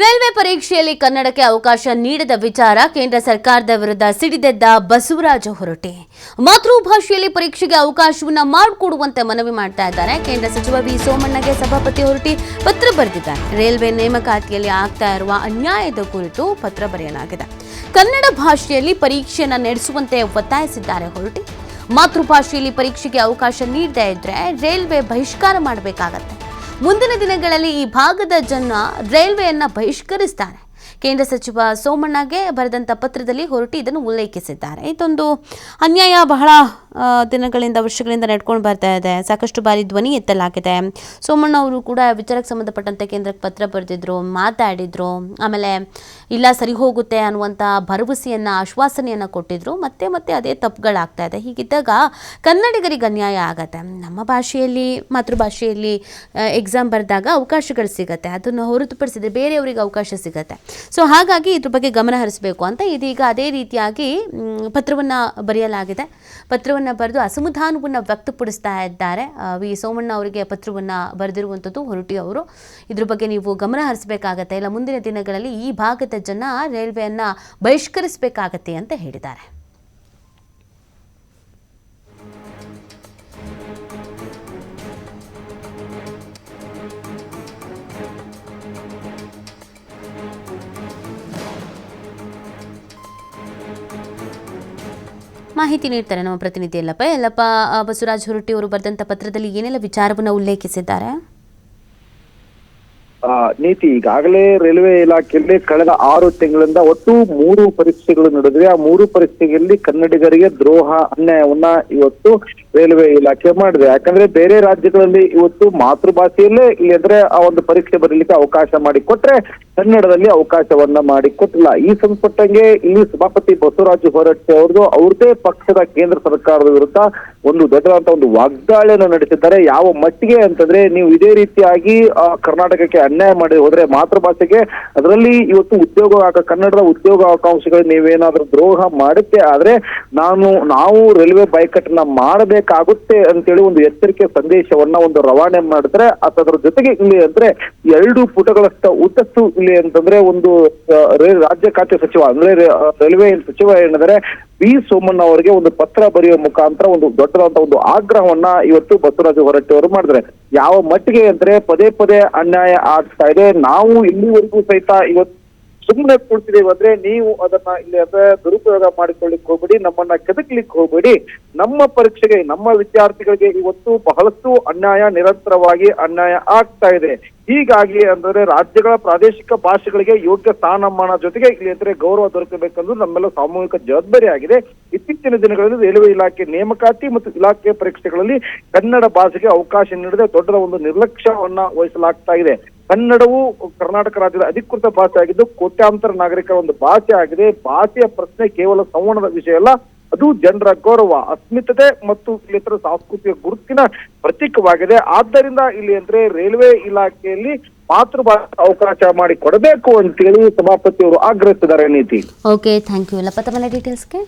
Railway ಪರೀಕ್ಷೆಯಲ್ಲಿ ಕನ್ನಡಕ್ಕೆ ಅವಕಾಶ ನೀಡದ ವಿಚಾರ ಕೇಂದ್ರ ಸರ್ಕಾರದ ವಿರುದ್ಧ ಸಿಡಿದೆದ್ದ ಬಸವರಾಜ ಹೊರಟೆ ಮಾತೃಭಾಷೆಯಲ್ಲಿ ಪರೀಕ್ಷೆಗೆ ಅವಕಾಶವನ್ನ ಮಾಡಿಕೊಡುವಂತೆ ಮನವಿ ಮಾಡ್ತಾ ಇದ್ದಾರೆ ಕೇಂದ್ರ ಸಚಿವ ವಿ ಸೋಮಣ್ಣಗೆ ಸಭಾಪತಿ ಹೊರಟಿ ಪತ್ರ ಬರೆದಿದ್ದಾರೆ. ರೈಲ್ವೆ ನೇಮಕಾತಿಯಲ್ಲಿ ಆಗ್ತಾ ಇರುವ ಅನ್ಯಾಯದ ಕುರಿತು ಪತ್ರ ಬರೆಯಲಾಗಿದೆ. ಕನ್ನಡ ಭಾಷೆಯಲ್ಲಿ ಪರೀಕ್ಷೆಯನ್ನು ನಡೆಸುವಂತೆ ಒತ್ತಾಯಿಸಿದ್ದಾರೆ ಹೊರಟಿ ಮಾತೃಭಾಷೆಯಲ್ಲಿ ಪರೀಕ್ಷೆಗೆ ಅವಕಾಶ ನೀಡದೇ ಇದ್ರೆ ರೈಲ್ವೆ ಬಹಿಷ್ಕಾರ ಮಾಡಬೇಕಾಗತ್ತೆ. ಮುಂದಿನ ದಿನಗಳಲ್ಲಿ ಈ ಭಾಗದ ಜನ ರೈಲ್ವೆಯನ್ನ ಬಹಿಷ್ಕರಿಸ್ತಾರೆ. ಕೇಂದ್ರ ಸಚಿವ ಸೋಮಣ್ಣಗೆ ಬರೆದಂಥ ಪತ್ರದಲ್ಲಿ ಹೊರಟಿ ಇದನ್ನು ಉಲ್ಲೇಖಿಸಿದ್ದಾರೆ. ಇದೊಂದು ಅನ್ಯಾಯ ಬಹಳ ದಿನಗಳಿಂದ ವರ್ಷಗಳಿಂದ ನಡ್ಕೊಂಡು ಬರ್ತಾ ಇದೆ. ಸಾಕಷ್ಟು ಬಾರಿ ಧ್ವನಿ ಎತ್ತಲಾಗಿದೆ. ಸೋಮಣ್ಣ ಅವರು ಕೂಡ ವಿಚಾರಕ್ಕೆ ಸಂಬಂಧಪಟ್ಟಂತೆ ಕೇಂದ್ರಕ್ಕೆ ಪತ್ರ ಬರೆದಿದ್ರು, ಮಾತಾಡಿದ್ರು. ಆಮೇಲೆ, ಇಲ್ಲ ಸರಿ ಹೋಗುತ್ತೆ ಅನ್ನುವಂಥ ಭರವಸೆಯನ್ನು, ಆಶ್ವಾಸನೆಯನ್ನು ಕೊಟ್ಟಿದ್ರು. ಮತ್ತೆ ಮತ್ತೆ ಅದೇ ತಪ್ಪುಗಳಾಗ್ತಾ ಇದೆ. ಹೀಗಿದ್ದಾಗ ಕನ್ನಡಿಗರಿಗೆ ಅನ್ಯಾಯ ಆಗತ್ತೆ. ನಮ್ಮ ಭಾಷೆಯಲ್ಲಿ, ಮಾತೃಭಾಷೆಯಲ್ಲಿ ಎಕ್ಸಾಮ್ ಬರೆದಾಗ ಅವಕಾಶಗಳು ಸಿಗತ್ತೆ. ಅದನ್ನು ಹೊರತುಪಡಿಸಿದ್ರೆ ಬೇರೆಯವರಿಗೆ ಅವಕಾಶ ಸಿಗತ್ತೆ. ಸೊ ಹಾಗಾಗಿ ಇದ್ರ ಬಗ್ಗೆ ಗಮನ ಹರಿಸಬೇಕು ಅಂತ ಇದೀಗ ಅದೇ ರೀತಿಯಾಗಿ ಪತ್ರವನ್ನು ಬರೆಯಲಾಗಿದೆ. ಪತ್ರವನ್ನು ಬರೆದು ಅಸಮಾಧಾನವನ್ನು ವ್ಯಕ್ತಪಡಿಸ್ತಾ ಇದ್ದಾರೆ. ವಿ. ಸೋಮಣ್ಣ ಅವರಿಗೆ ಪತ್ರವನ್ನು ಬರೆದಿರುವಂಥದ್ದು ಹೊರಟಿ ಅವರು. ಇದ್ರ ಬಗ್ಗೆ ನೀವು ಗಮನ ಹರಿಸಬೇಕಾಗತ್ತೆ. ಇಲ್ಲ, ಮುಂದಿನ ದಿನಗಳಲ್ಲಿ ಈ ಭಾಗದ ಜನ ರೈಲ್ವೆಯನ್ನು ಬಹಿಷ್ಕರಿಸಬೇಕಾಗತ್ತೆ ಅಂತ ಹೇಳಿದ್ದಾರೆ. ಮಾಹಿತಿ ನೀಡ್ತಾರೆ ನಮ್ಮ ಪ್ರತಿನಿಧಿ. ಎಲ್ಲಪ್ಪ ಎಲ್ಲಪ್ಪ ಬಸವರಾಜ್ ಹೊರಟ್ಟಿ ಅವರು ಬರೆದಂತ ಪತ್ರದಲ್ಲಿ ಏನೆಲ್ಲ ವಿಚಾರವನ್ನು ಉಲ್ಲೇಖಿಸಿದ್ದಾರೆ? ನೀತಿ, ಈಗಾಗಲೇ ರೈಲ್ವೆ ಇಲಾಖೆಯಲ್ಲಿ ಕಳೆದ ಆರು ತಿಂಗಳಿಂದ ಒಟ್ಟು ಮೂರು ಪರೀಕ್ಷೆಗಳು ನಡೆದಿವೆ. ಆ ಮೂರು ಪರೀಕ್ಷೆಯಲ್ಲಿ ಕನ್ನಡಿಗರಿಗೆ ದ್ರೋಹ, ಅನ್ಯಾಯವನ್ನ ಇವತ್ತು ರೈಲ್ವೆ ಇಲಾಖೆ ಮಾಡಿದೆ. ಯಾಕಂದ್ರೆ ಬೇರೆ ರಾಜ್ಯಗಳಲ್ಲಿ ಇವತ್ತು ಮಾತೃಭಾಷೆಯಲ್ಲೇ ಅಂದ್ರೆ ಆ ಒಂದು ಪರೀಕ್ಷೆ ಬರೀಲಿಕ್ಕೆ ಅವಕಾಶ ಮಾಡಿಕೊಟ್ರೆ ಕನ್ನಡದಲ್ಲಿ ಅವಕಾಶವನ್ನ ಮಾಡಿಕೊಟ್ಟಿಲ್ಲ ಈ ಸಂಪಟ್ಟಂಗೆ ಇಲ್ಲಿ ಸಭಾಪತಿ ಬಸವರಾಜ ಹೊರಟ್ಟಿ ಅವ್ರದ್ದು ಅವ್ರದೇ ಪಕ್ಷದ ಕೇಂದ್ರ ಸರ್ಕಾರದ ವಿರುದ್ಧ ಒಂದು ದೊಡ್ಡದಾದಂತಹ ಒಂದು ವಾಗ್ದಾಳಿಯನ್ನು ನಡೆಸಿದ್ದಾರೆ. ಯಾವ ಮಟ್ಟಿಗೆ ಅಂತಂದ್ರೆ ನೀವು ಇದೇ ರೀತಿಯಾಗಿ ಕರ್ನಾಟಕಕ್ಕೆ ಅನ್ಯಾಯ ಮಾಡಿ ಹೋದ್ರೆ ಮಾತೃಭಾಷೆಗೆ ಅದರಲ್ಲಿ ಇವತ್ತು ಉದ್ಯೋಗ ಕನ್ನಡದ ಉದ್ಯೋಗ ಅವಕಾಶಗಳು ನೀವೇನಾದ್ರೂ ದ್ರೋಹ ಮಾಡುತ್ತೆ ಆದ್ರೆ ನಾನು, ನಾವು ರೈಲ್ವೆ ಬೈಕಟ್ನ ಮಾಡಬೇಕಾಗುತ್ತೆ ಅಂತೇಳಿ ಒಂದು ಎಚ್ಚರಿಕೆ ಸಂದೇಶವನ್ನ ಒಂದು ರವಾನೆ ಮಾಡಿದ್ರೆ ಅದರ ಜೊತೆಗೆ ಇಲ್ಲಿ ಅಂದ್ರೆ ಎರಡು ಪುಟಗಳಷ್ಟು ಉದ್ದಷ್ಟು ಇಲ್ಲಿ ಅಂತಂದ್ರೆ ಒಂದು ರಾಜ್ಯ ಖಾತೆ ಸಚಿವ, ಅಂದ್ರೆ ರೈಲ್ವೆ ಸಚಿವ ಏನಂದ್ರೆ ಬಿ ಸೋಮಣ್ಣ ಅವರಿಗೆ ಒಂದು ಪತ್ರ ಬರೆಯುವ ಮುಖಾಂತರ ಒಂದು ದೊಡ್ಡದಾದಂತ ಒಂದು ಆಗ್ರಹವನ್ನ ಇವತ್ತು ಬಸವರಾಜ ಹೊರಟ್ಟಿ ಅವರು ಮಾಡಿದ್ರೆ. ಯಾವ ಮಟ್ಟಿಗೆ ಅಂದ್ರೆ ಪದೇ ಪದೇ ಅನ್ಯಾಯ ಆಗ್ತಾ ಇದೆ. ನಾವು ಇಲ್ಲಿವರೆಗೂ ಸಹಿತ ಇವತ್ತು ಸುಮ್ಮನೆ ಕೊಡ್ತಿದ್ದೇವೆ ಅಂದ್ರೆ ನೀವು ಅದನ್ನ ಇಲ್ಲಿ ಅಂದ್ರೆ ದುರುಪಯೋಗ ಮಾಡಿಕೊಳ್ಳಿಕ್ ಹೋಗ್ಬೇಡಿ, ನಮ್ಮನ್ನ ಕೆದಕ್ಲಿಕ್ಕೆ ಹೋಗ್ಬೇಡಿ. ನಮ್ಮ ಪರೀಕ್ಷೆಗೆ, ನಮ್ಮ ವಿದ್ಯಾರ್ಥಿಗಳಿಗೆ ಇವತ್ತು ಬಹಳಷ್ಟು ಅನ್ಯಾಯ, ನಿರಂತರವಾಗಿ ಅನ್ಯಾಯ ಆಗ್ತಾ ಇದೆ. ಹೀಗಾಗಿ ಅಂದ್ರೆ ರಾಜ್ಯಗಳ ಪ್ರಾದೇಶಿಕ ಭಾಷೆಗಳಿಗೆ ಯೋಗ್ಯ ಸ್ಥಾನಮಾನ ಜೊತೆಗೆ ಇಲ್ಲಿ ಅಂದ್ರೆ ಗೌರವ ದೊರಕಬೇಕೆಂದು ನಮ್ಮೆಲ್ಲ ಸಾಮೂಹಿಕ ಜವಾಬ್ದಾರಿ ಆಗಿದೆ. ಇತ್ತೀಚಿನ ದಿನಗಳಲ್ಲಿ ರೈಲ್ವೆ ಇಲಾಖೆ ನೇಮಕಾತಿ ಮತ್ತು ಇಲಾಖೆ ಪರೀಕ್ಷೆಗಳಲ್ಲಿ ಕನ್ನಡ ಭಾಷೆಗೆ ಅವಕಾಶ ನೀಡದೆ ದೊಡ್ಡದ ಒಂದು ನಿರ್ಲಕ್ಷ್ಯವನ್ನ ವಹಿಸಲಾಗ್ತಾ ಇದೆ. ಕನ್ನಡವು ಕರ್ನಾಟಕ ರಾಜ್ಯದ ಅಧಿಕೃತ ಭಾಷೆ ಆಗಿದ್ದು ಕೋಟ್ಯಾಂತರ ನಾಗರಿಕರ ಒಂದು ಭಾಷೆ ಆಗಿದೆ. ಭಾಷೆಯ ಪ್ರಶ್ನೆ ಕೇವಲ ಸಂವಹನದ ವಿಷಯ ಅಲ್ಲ, ಅದು ಜನರ ಗೌರವ, ಅಸ್ಮಿತತೆ ಮತ್ತು ಇಲ್ಲಿ ಸಾಂಸ್ಕೃತಿಕ ಗುರುತಿನ ಪ್ರತೀಕವಾಗಿದೆ. ಆದ್ದರಿಂದ ಇಲ್ಲಿ ಅಂದ್ರೆ ರೈಲ್ವೆ ಇಲಾಖೆಯಲ್ಲಿ ಮಾತೃಭಾಷೆ ಅವಕಾಶ ಮಾಡಿ ಕೊಡಬೇಕು ಅಂತೇಳಿ ಸಭಾಪತಿ ಅವರು ಆಗ್ರಹಿಸಿದ್ದಾರೆ ನೀತಿ. Okay thank you ಡೀಟೇಲ್ಸ್ಗೆ